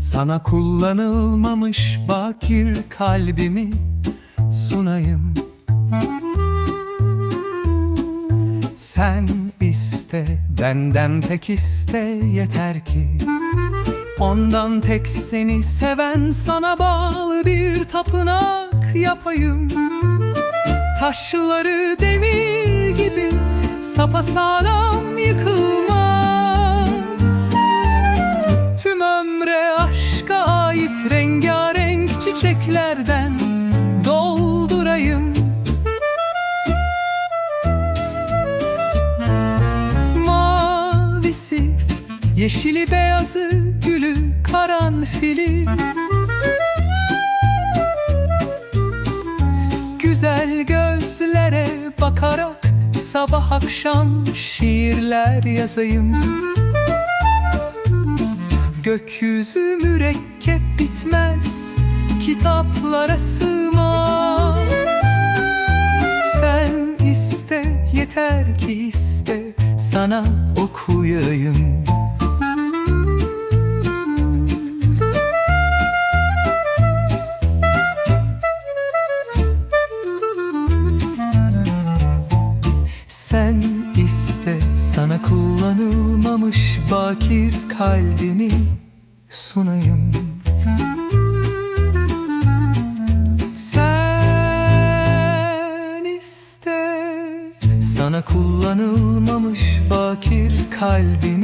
sana kullanılmamış bakir kalbimi sunayım. Sen iste benden tek iste yeter ki. Ondan tek seni seven sana bağlı bir tapınak yapayım. Taşları demir gibi sapasağlam yıkılmaz Mavisi, yeşili beyazı, gülü, karanfili. Güzel gözlere bakarak sabah akşam şiirler yazayım. Gökyüzü mürekkep bitmez Kitaplara sığmaz. Sen iste yeter ki iste Sana okuyayım Sen iste sana kullanılmamış bakir kalbimi sunayım. Sen iste sana kullanılmamış bakir kalbimi